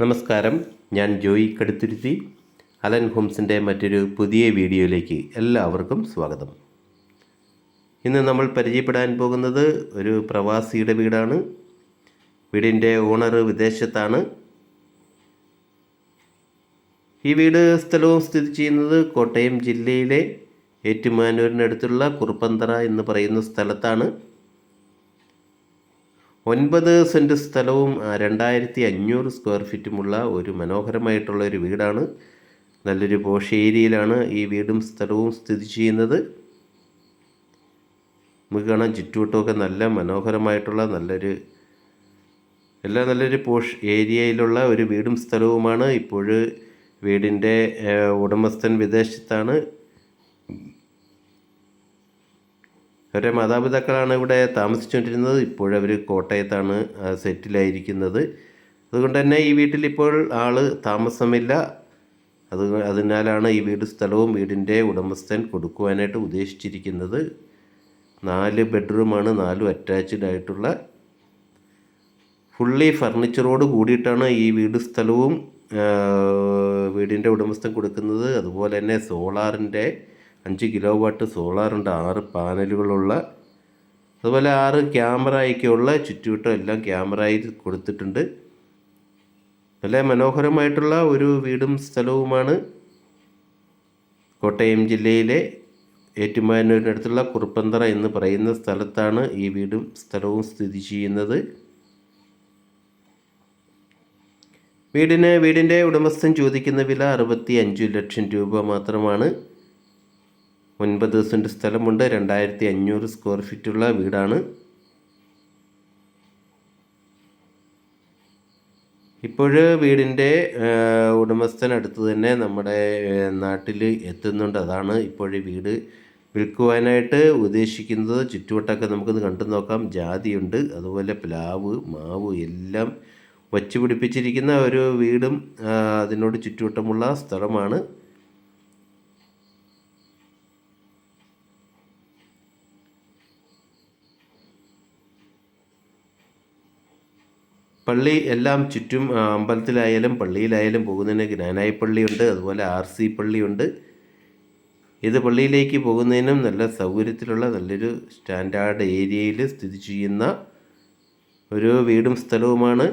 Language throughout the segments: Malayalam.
നമസ്കാരം. ഞാൻ ജോയി കടുത്തുരുത്തി. അലൻ ഹോംസിന്റെ മറ്റൊരു പുതിയ വീഡിയോയിലേക്ക് എല്ലാവർക്കും സ്വാഗതം. ഇന്ന് നമ്മൾ പരിചയപ്പെടാൻ പോകുന്നത് ഒരു പ്രവാസിയുടെ വീടാണ്. വീടിന്റെ ഓണർ വിദേശത്താണ്. ഈ വീട് സ്ഥലവും സ്ഥിതി ചെയ്യുന്നത് കോട്ടയം ജില്ലയിലെ ഏറ്റുമാനൂരിനടുത്തുള്ള കുറുപ്പന്തറ എന്ന് പറയുന്ന സ്ഥലത്താണ്. ഒൻപത് സെന്റ് സ്ഥലവും രണ്ടായിരത്തി അഞ്ഞൂറ് സ്ക്വയർ ഫീറ്റുമുള്ള ഒരു മനോഹരമായിട്ടുള്ള ഒരു വീടാണ്. നല്ലൊരു പോഷ് ഏരിയയിലാണ് ഈ വീടും സ്ഥലവും സ്ഥിതി ചെയ്യുന്നത്. നമുക്ക് കാണാം ചുറ്റുവട്ടമൊക്കെ നല്ല മനോഹരമായിട്ടുള്ള നല്ലൊരു എല്ലാം നല്ലൊരു പോഷ് ഏരിയയിലുള്ള ഒരു വീടും സ്ഥലവുമാണ്. ഇപ്പോൾ വീടിന്റെ ഉടമസ്ഥൻ വിദേശത്താണ്. അവരുടെ മാതാപിതാക്കളാണ് ഇവിടെ താമസിച്ചുകൊണ്ടിരുന്നത്. ഇപ്പോഴവർ കോട്ടയത്താണ് സെറ്റിലായിരിക്കുന്നത്. അതുകൊണ്ട് തന്നെ ഈ വീട്ടിൽ ഇപ്പോൾ ആൾ താമസമില്ല. അത് അതിനാലാണ് ഈ വീട് സ്ഥലവും വീടിന്റെ ഉടമസ്ഥൻ കൊടുക്കുവാനായിട്ട് ഉദ്ദേശിച്ചിരിക്കുന്നത്. നാല് ബെഡ്റൂമാണ് നാലും അറ്റാച്ച്ഡ് ആയിട്ടുള്ള ഫുള്ളി ഫർണിച്ചറോട് കൂടിയിട്ടാണ് ഈ വീട് സ്ഥലവും വീടിന്റെ ഉടമസ്ഥൻ കൊടുക്കുന്നത്. അതുപോലെ തന്നെ സോളാറിന്റെ അഞ്ച് കിലോ വാട്ട് സോളാറുണ്ട് ആറ് പാനലുകളുള്ള അതുപോലെ ആറ് ക്യാമറയൊക്കെയുള്ള ചുറ്റുവട്ടം എല്ലാം ക്യാമറയിൽ കൊടുത്തിട്ടുണ്ട്. നല്ല മനോഹരമായിട്ടുള്ള ഒരു വീടും സ്ഥലവുമാണ് കോട്ടയം ജില്ലയിലെ ഏറ്റുമാനൂരിനടുത്തുള്ള കുറുപ്പന്തറ എന്ന് പറയുന്ന സ്ഥലത്താണ് ഈ വീടും സ്ഥലവും സ്ഥിതി ചെയ്യുന്നത്. വീടിന് വീടിന്റെ ഉടമസ്ഥൻ ചോദിക്കുന്ന വില അറുപത്തി അഞ്ച് ലക്ഷം രൂപ മാത്രമാണ്. ഒൻപത് സെന്റ് സ്ഥലമുണ്ട്. രണ്ടായിരത്തി അഞ്ഞൂറ് സ്ക്വയർ ഫീറ്റുള്ള വീടാണ്. ഇപ്പോൾ വീടിന്റെ ഉടമസ്ഥൻ അടുത്ത് തന്നെ നമ്മുടെ നാട്ടിൽ എത്തുന്നുണ്ട്. അതാണ് ഇപ്പോൾ വീട്. വിൽക്കുവാനായിട്ട് ഉദ്ദേശിക്കുന്നത് ചുറ്റുവട്ടമൊക്കെ നമുക്കൊന്ന് കണ്ടു നോക്കാം. ജാതിയുണ്ട് അതുപോലെ പ്ലാവ് മാവ് എല്ലാം വച്ചു പിടിപ്പിച്ചിരിക്കുന്ന ഒരു വീടും അതിനോട് ചുറ്റുവട്ടമുള്ള സ്ഥലമാണ്. പള്ളി എല്ലാം ചുറ്റും അമ്പലത്തിലായാലും പള്ളിയിലായാലും പോകുന്നതിന് ജ്ഞാനായി പള്ളിയുണ്ട് അതുപോലെ ആർ സി പള്ളിയുണ്ട്. ഇത് പള്ളിയിലേക്ക് പോകുന്നതിനും നല്ല സൗകര്യത്തിലുള്ള നല്ലൊരു സ്റ്റാൻഡേർഡ് ഏരിയയിൽ സ്ഥിതി ചെയ്യുന്ന ഒരു വീടും സ്ഥലവുമാണ്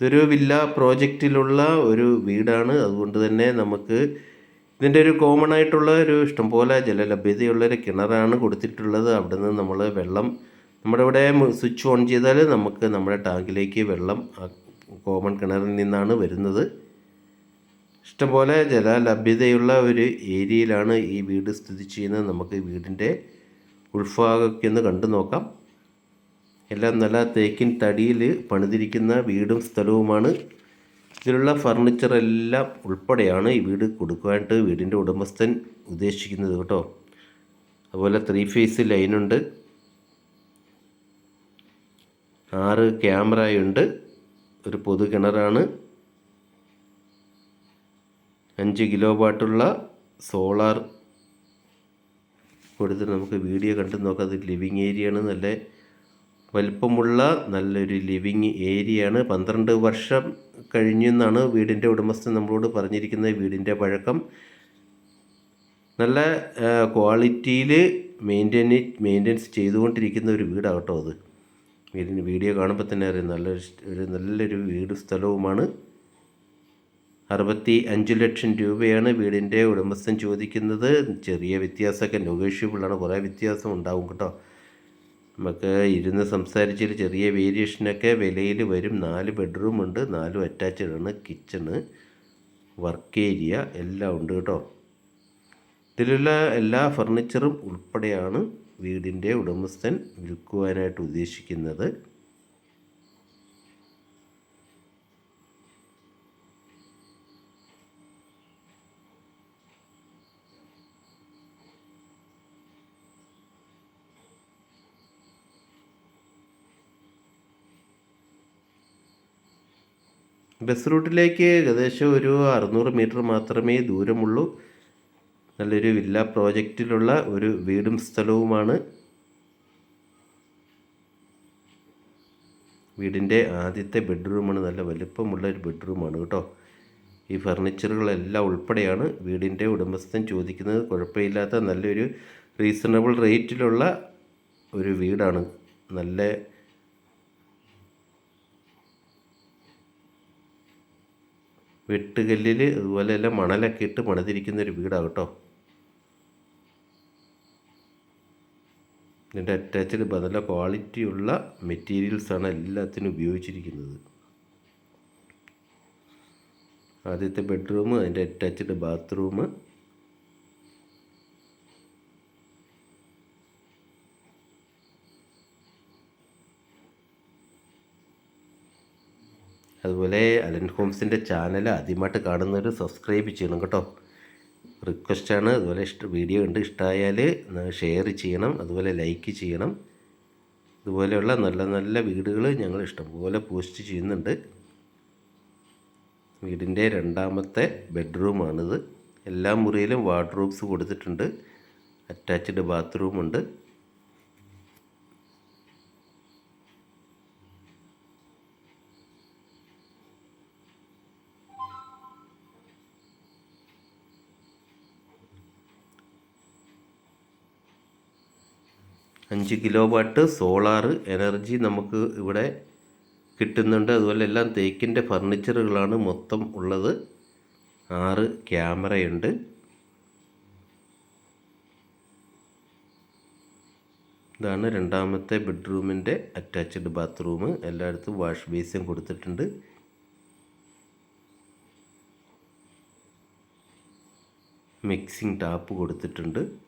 ഇതൊരു വില്ല പ്രോജക്റ്റിലുള്ള ഒരു വീടാണ്. അതുകൊണ്ട് തന്നെ നമുക്ക് ഇതിന്റെ ഒരു കോമൺ ആയിട്ടുള്ള ഒരു ഇഷ്ടംപോലെ ജലലഭ്യതയുള്ള ഒരു കിണറാണ് കൊടുത്തിട്ടുള്ളത്. അവിടെ നിന്ന് നമ്മൾ വെള്ളം നമ്മുടെ ഇവിടെ സ്വിച്ച് ഓൺ ചെയ്താൽ നമുക്ക് നമ്മുടെ ടാങ്കിലേക്ക് വെള്ളം കോമൺ കിണറിൽ നിന്നാണ് വരുന്നത്. ഇഷ്ടംപോലെ ജലലഭ്യതയുള്ള ഒരു ഏരിയയിലാണ് ഈ വീട് സ്ഥിതി ചെയ്യുന്നത്. നമുക്ക് വീടിന്റെ ഉൾഭാഗമൊക്കെ ഒന്ന് കണ്ടു നോക്കാം. എല്ലാം നല്ല തേക്കിൻ തടിയിൽ പണിതിരിക്കുന്ന വീടും സ്ഥലവുമാണ്. ഇതിലുള്ള ഫർണിച്ചർ എല്ലാം ഉൾപ്പെടെയാണ് ഈ വീട് കൊടുക്കുവാനായിട്ട് വീടിന്റെ ഉടമസ്ഥൻ ഉദ്ദേശിക്കുന്നത് കേട്ടോ. അതുപോലെ ത്രീ ഫേസ് ലൈനുണ്ട് ആറ് ക്യാമറയുണ്ട് ഒരു പൊതു കിണറാണ്. അഞ്ച് കിലോ വാട്ടുള്ള സോളാർ കൊടുത്ത് നമുക്ക് വീഡിയോ കണ്ടു നോക്കാം. അത് ലിവിങ് ഏരിയ ആണ്. നല്ല വലിപ്പമുള്ള നല്ലൊരു ലിവിങ് ഏരിയയാണ്. പന്ത്രണ്ട് വർഷം കഴിഞ്ഞെന്നാണ് വീടിന്റെ ഉടമസ്ഥൻ നമ്മളോട് പറഞ്ഞിരിക്കുന്നത്. വീടിന്റെ പഴക്കം. നല്ല ക്വാളിറ്റിയിൽ മെയിന്റെയിൻ മെയിന്റെനൻസ് ചെയ്തുകൊണ്ടിരിക്കുന്ന ഒരു വീടാകട്ടോ അത്. വീടിന്റെ വീഡിയോ കാണുമ്പോൾ തന്നെ അറിയാം നല്ലൊരു ഒരു നല്ലൊരു വീട് സ്ഥലവുമാണ്. അറുപത്തി അഞ്ച് ലക്ഷം രൂപയാണ് വീടിന്റെ ഉടമസ്ഥൻ ചോദിക്കുന്നത്. ചെറിയ വ്യത്യാസമൊക്കെ നെഗോഷ്യബിളാണ് കുറേ വ്യത്യാസം ഉണ്ടാവും കേട്ടോ. നമുക്ക് ഇരുന്ന് സംസാരിച്ചൊരു ചെറിയ വേരിയേഷനൊക്കെ വിലയിൽ വരും. നാല് ബെഡ്റൂം ഉണ്ട് നാലും ആണ് കിച്ചണ് വർക്ക് ഏരിയ എല്ലാം ഉണ്ട് കേട്ടോ. ഇതിലുള്ള എല്ലാ ഫർണിച്ചറും ഉൾപ്പെടെയാണ് വീടിന്റെ ഉടമസ്ഥൻ വിൽക്കുവാനായിട്ട് ഉദ്ദേശിക്കുന്നത്. ബസ് റൂട്ടിലേക്ക് ഏകദേശം ഒരു അറുന്നൂറ് മീറ്റർ മാത്രമേ ദൂരമുള്ളൂ. നല്ലൊരു വില്ല പ്രോജക്റ്റിലുള്ള ഒരു വീടും സ്ഥലവുമാണ് വീടിന്റെ ആദ്യത്തെ ബെഡ്റൂമാണ്. നല്ല വലിപ്പമുള്ള ഒരു ബെഡ്റൂമാണ് കേട്ടോ. ഈ ഫർണിച്ചറുകളെല്ലാം ഉൾപ്പെടെയാണ് വീടിന്റെ ഉടമസ്ഥൻ ചോദിക്കുന്നത്. കുഴപ്പമില്ലാത്ത നല്ലൊരു റീസണബിൾ റേറ്റിലുള്ള ഒരു വീടാണ്. നല്ല വെട്ടുകല്ലിൽ അതുപോലെ എല്ലാം മണലൊക്കെ ഇട്ട് പണിതിരിക്കുന്ന ഒരു വീടാണ് കേട്ടോ. ഇതിന്റെ അറ്റാച്ച്ഡ് നല്ല ക്വാളിറ്റിയുള്ള മെറ്റീരിയൽസാണ് എല്ലാത്തിനും ഉപയോഗിച്ചിരിക്കുന്നത്. ആദ്യത്തെ ബെഡ്റൂം അതിന്റെ അറ്റാച്ച്ഡ് ബാത്റൂം അതുപോലെ അലൻ ഹോംസിന്റെ ചാനൽ ആദ്യമായിട്ട് കാണുന്നവർ സബ്സ്ക്രൈബ് ചെയ്യണം കേട്ടോ. റിക്വസ്റ്റാണ്. അതുപോലെ ഇഷ്ട വീഡിയോ ഉണ്ട്. ഇഷ്ടമായാൽ ഷെയർ ചെയ്യണം. അതുപോലെ ലൈക്ക് ചെയ്യണം. ഇതുപോലെയുള്ള നല്ല നല്ല വീടുകൾ ഞങ്ങൾ ഇഷ്ടംപോലെ പോസ്റ്റ് ചെയ്യുന്നുണ്ട്. വീടിന്റെ രണ്ടാമത്തെ ബെഡ്റൂമാണിത് എല്ലാ മുറിയിലും വാർഡ്രോബ്സ് കൊടുത്തിട്ടുണ്ട്. അറ്റാച്ച്ഡ് ബാത്റൂമുണ്ട് അഞ്ച് കിലോ വാട്ട് സോളാർ എനർജി നമുക്ക് ഇവിടെ കിട്ടുന്നുണ്ട്. അതുപോലെ എല്ലാം തേക്കിന്റെ ഫർണിച്ചറുകളാണ് മൊത്തം ഉള്ളത്. ആറ് ക്യാമറയുണ്ട്. ഇതാണ് രണ്ടാമത്തെ ബെഡ്റൂമിന്റെ അറ്റാച്ച്ഡ് ബാത്റൂം. എല്ലായിടത്തും വാഷ് ബേസിൻ കൊടുത്തിട്ടുണ്ട്. മിക്സിംഗ് ടാപ്പ് കൊടുത്തിട്ടുണ്ട്.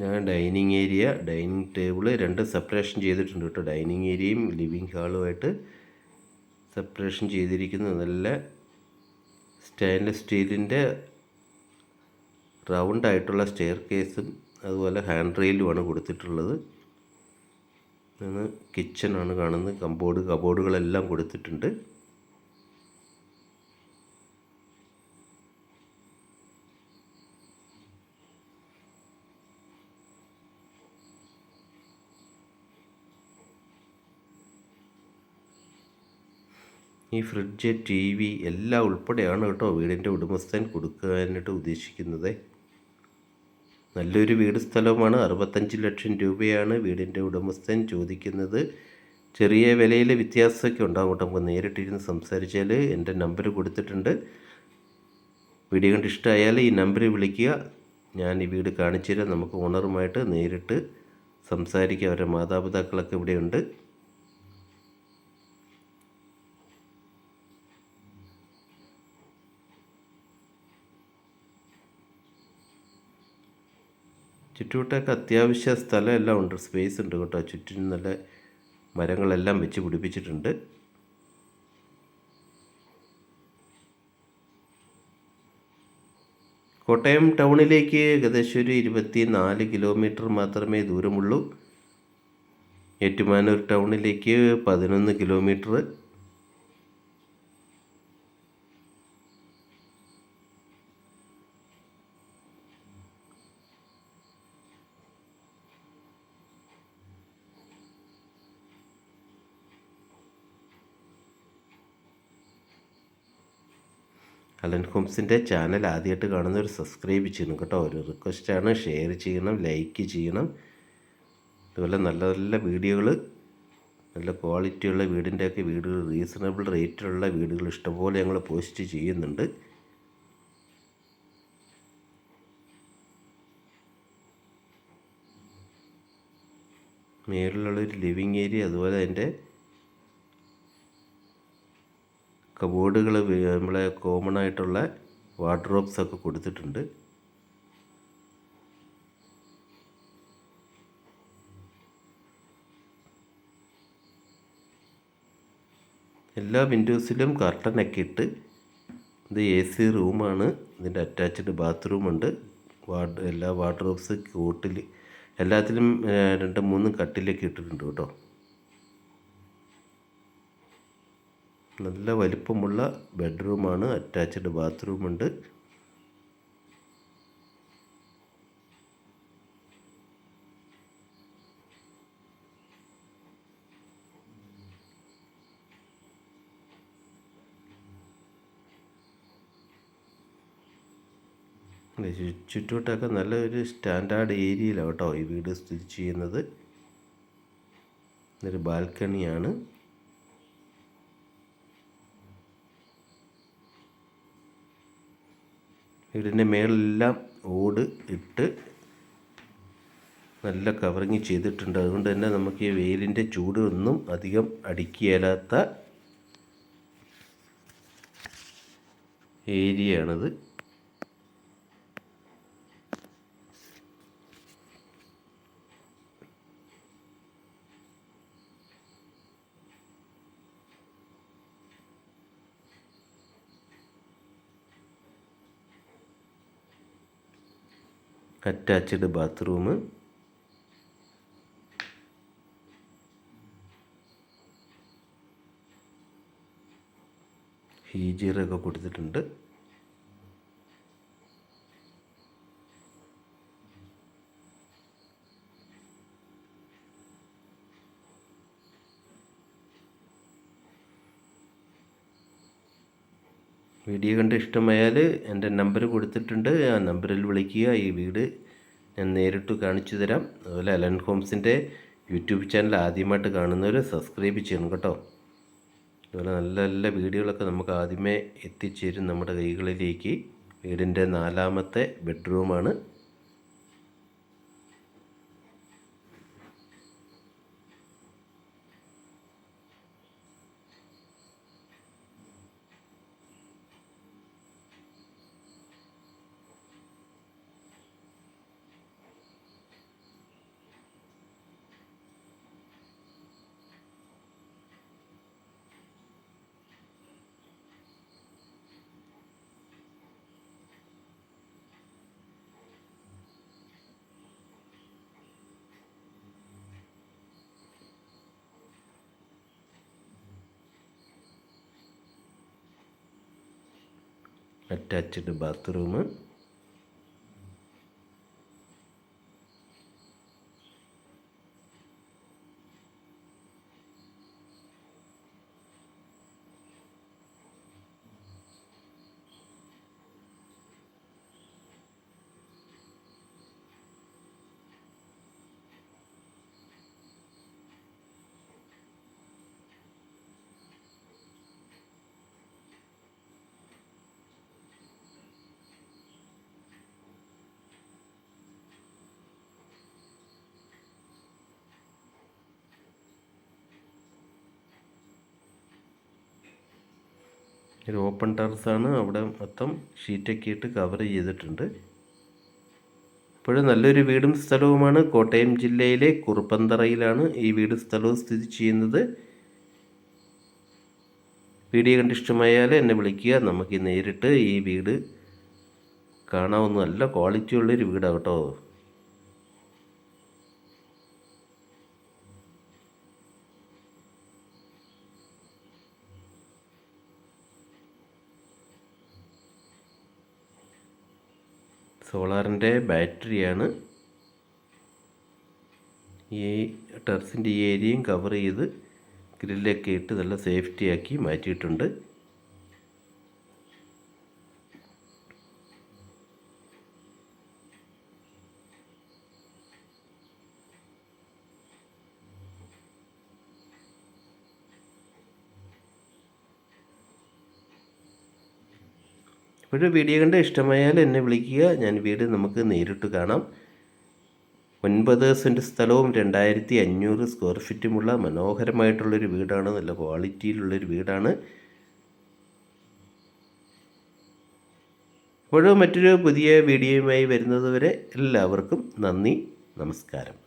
ഞാൻ ഡൈനിങ് ഏരിയ ഡൈനിങ് ടേബിൾ രണ്ട് സെപ്പറേഷൻ ചെയ്തിട്ടുണ്ട് കേട്ടോ. ഡൈനിങ് ഏരിയയും ലിവിങ് ഹാളുമായിട്ട് സെപ്പറേഷൻ ചെയ്തിരിക്കുന്ന. നല്ല സ്റ്റെയിൻലെസ് സ്റ്റീലിന്റെ റൗണ്ട് ആയിട്ടുള്ള സ്റ്റെയർ കേസും അതുപോലെ ഹാൻഡ് റെയിലുമാണ് കൊടുത്തിട്ടുള്ളത്. കിച്ചൺ ആണ് കാണുന്നത്. കമ്പോർഡ് കബോർഡുകളെല്ലാം കൊടുത്തിട്ടുണ്ട്. ഈ ഫ്രിഡ്ജ് ടി വി എല്ലാം ഉൾപ്പെടെയാണ് കേട്ടോ വീടിന്റെ ഉടമസ്ഥൻ കൊടുക്കാനായിട്ട് ഉദ്ദേശിക്കുന്നത്. നല്ലൊരു വീട് സ്ഥലമാണ് അറുപത്തഞ്ച് ലക്ഷം രൂപയാണ് വീടിന്റെ ഉടമസ്ഥൻ ചോദിക്കുന്നത്. ചെറിയ വിലയിൽ വ്യത്യാസമൊക്കെ ഉണ്ടാകും കേട്ടോ. നമുക്ക് നേരിട്ടിരുന്ന് സംസാരിച്ചാൽ എന്റെ നമ്പർ കൊടുത്തിട്ടുണ്ട്. വീഡിയോ കണ്ട് ഇഷ്ടമായാൽ ഈ നമ്പർ വിളിക്കുക. ഞാൻ ഈ വീട് കാണിച്ചു തരാം നമുക്ക് ഓണറുമായിട്ട് നേരിട്ട് സംസാരിക്കുക അവരുടെ മാതാപിതാക്കളൊക്കെ ഇവിടെയുണ്ട്. ചുറ്റുവട്ടമൊക്കെ അത്യാവശ്യ സ്ഥലം എല്ലാം ഉണ്ട്. സ്പേസ് ഉണ്ട് കേട്ടോ. ചുറ്റിനും നല്ല മരങ്ങളെല്ലാം വെച്ച് പിടിപ്പിച്ചിട്ടുണ്ട്. കോട്ടയം ടൗണിലേക്ക് ഏകദേശം ഒരു ഇരുപത്തി നാല് കിലോമീറ്റർ മാത്രമേ ദൂരമുള്ളൂ. ഏറ്റുമാനൂർ ടൗണിലേക്ക് പതിനൊന്ന് കിലോമീറ്റർ. അലൻ ഹോംസിന്റെ ചാനൽ ആദ്യമായിട്ട് കാണുന്നവർ സബ്സ്ക്രൈബ് ചെയ്യണം കേട്ടോ. ഒരു റിക്വസ്റ്റാണ് ഷെയർ ചെയ്യണം ലൈക്ക് ചെയ്യണം. അതുപോലെ നല്ല നല്ല വീഡിയോകൾ നല്ല ക്വാളിറ്റിയുള്ള വീടിന്റെയൊക്കെ വീടുകൾ റീസണബിൾ റേറ്റിലുള്ള വീടുകൾ ഇഷ്ടംപോലെ ഞങ്ങൾ പോസ്റ്റ് ചെയ്യുന്നുണ്ട്. മേളിലുള്ളൊരു ലിവിങ് ഏരിയ അതുപോലെ അതിന്റെ കബോർഡുകൾ നമ്മളെ കോമൺ ആയിട്ടുള്ള വാർഡ്രോബ്സ് ഒക്കെ കൊടുത്തിട്ടുണ്ട്. എല്ലാ വിൻഡോസിലും കർട്ടനൊക്കെ ഇട്ട് ഇത് എ സി റൂമാണ് ഇതിന്റെ അറ്റാച്ച്ഡ് ബാത്റൂം ഉണ്ട്. വാർഡ് എല്ലാ വാർഡ്രോബ്സ് കോട്ടിൽ എല്ലാത്തിലും രണ്ടും മൂന്നും കട്ടിലൊക്കെ ഇട്ടിട്ടുണ്ട് കേട്ടോ. നല്ല വലിപ്പമുള്ള ബെഡ്റൂമാണ് അറ്റാച്ച്ഡ് ബാത്റൂമുണ്ട്. ചുറ്റുവട്ടമൊക്കെ നല്ലൊരു സ്റ്റാൻഡേർഡ് ഏരിയയിലാണ് കേട്ടോ ഈ വീട് സ്ഥിതി ചെയ്യുന്നത്. ഇതൊരു ബാൽക്കണിയാണ്. വീടിന്റെ മേളിലെല്ലാം ഓട് ഇട്ട് നല്ല കവറിങ് ചെയ്തിട്ടുണ്ട്. അതുകൊണ്ട് തന്നെ നമുക്ക് ഈ വെയിലിന്റെ ചൂട് ഒന്നും അധികം അടിക്കുകയില്ലാത്ത ഏരിയയാണിത്. അറ്റാച്ച്ഡ് ബാത്റൂം ഹീജിയറൊക്കെ കൊടുത്തിട്ടുണ്ട്. വീഡിയോ കണ്ട് ഇഷ്ടമായാൽ എന്റെ നമ്പർ കൊടുത്തിട്ടുണ്ട്. ആ നമ്പറിൽ വിളിക്കുക. ഈ വീട് ഞാൻ നേരിട്ട് കാണിച്ചു തരാം. അതുപോലെ അലൻ ഹോംസിന്റെ യൂട്യൂബ് ചാനൽ ആദ്യമായിട്ട് കാണുന്നവർ സബ്സ്ക്രൈബ് ചെയ്യണം കേട്ടോ. അതുപോലെ നല്ല നല്ല വീഡിയോകളൊക്കെ നമുക്ക് ആദ്യമേ എത്തിച്ചേരും നമ്മുടെ കൈകളിലേക്ക്. വീടിന്റെ നാലാമത്തെ ബെഡ്റൂമാണ്. അറ്റാച്ച്ഡ് ബാത്റൂം ഒരു ഓപ്പൺ ടെറസാണ് അവിടെ മൊത്തം ഷീറ്റൊക്കെ ഇട്ട് കവർ ചെയ്തിട്ടുണ്ട്. ഇപ്പോഴും നല്ലൊരു വീടും സ്ഥലവുമാണ്. കോട്ടയം ജില്ലയിലെ കുറുപ്പന്തറയിലാണ് ഈ വീട് സ്ഥലവും സ്ഥിതി ചെയ്യുന്നത്. വീഡിയോ കണ്ട് ഇഷ്ടമായാൽ എന്നെ വിളിക്കുക. നമുക്ക് നേരിട്ട് ഈ വീട് കാണാവുന്ന നല്ല ക്വാളിറ്റി ഉള്ളൊരു വീടാണ് കേട്ടോ. സോളാറിന്റെ ബാറ്ററിയാണ് ഈ ടെറസിന്റെ ഏരിയയും കവർ ചെയ്ത് ഗ്രില്ലൊക്കെ ഇട്ട് നല്ല സേഫ്റ്റിയാക്കി മാറ്റിയിട്ടുണ്ട്. ഇപ്പോഴും വീഡിയോ കണ്ട് ഇഷ്ടമായാൽ എന്നെ വിളിക്കുക. ഞാൻ വീട് നമുക്ക് നേരിട്ട് കാണാം. ഒൻപത് സെന്റ് സ്ഥലവും രണ്ടായിരത്തി അഞ്ഞൂറ് സ്ക്വയർ ഫീറ്റുമുള്ള മനോഹരമായിട്ടുള്ളൊരു വീടാണ്. നല്ല ക്വാളിറ്റിയിലുള്ളൊരു വീടാണ്. ഇപ്പോഴും മറ്റൊരു പുതിയ വീഡിയോയുമായി വരുന്നതുവരെ എല്ലാവർക്കും നന്ദി. നമസ്കാരം.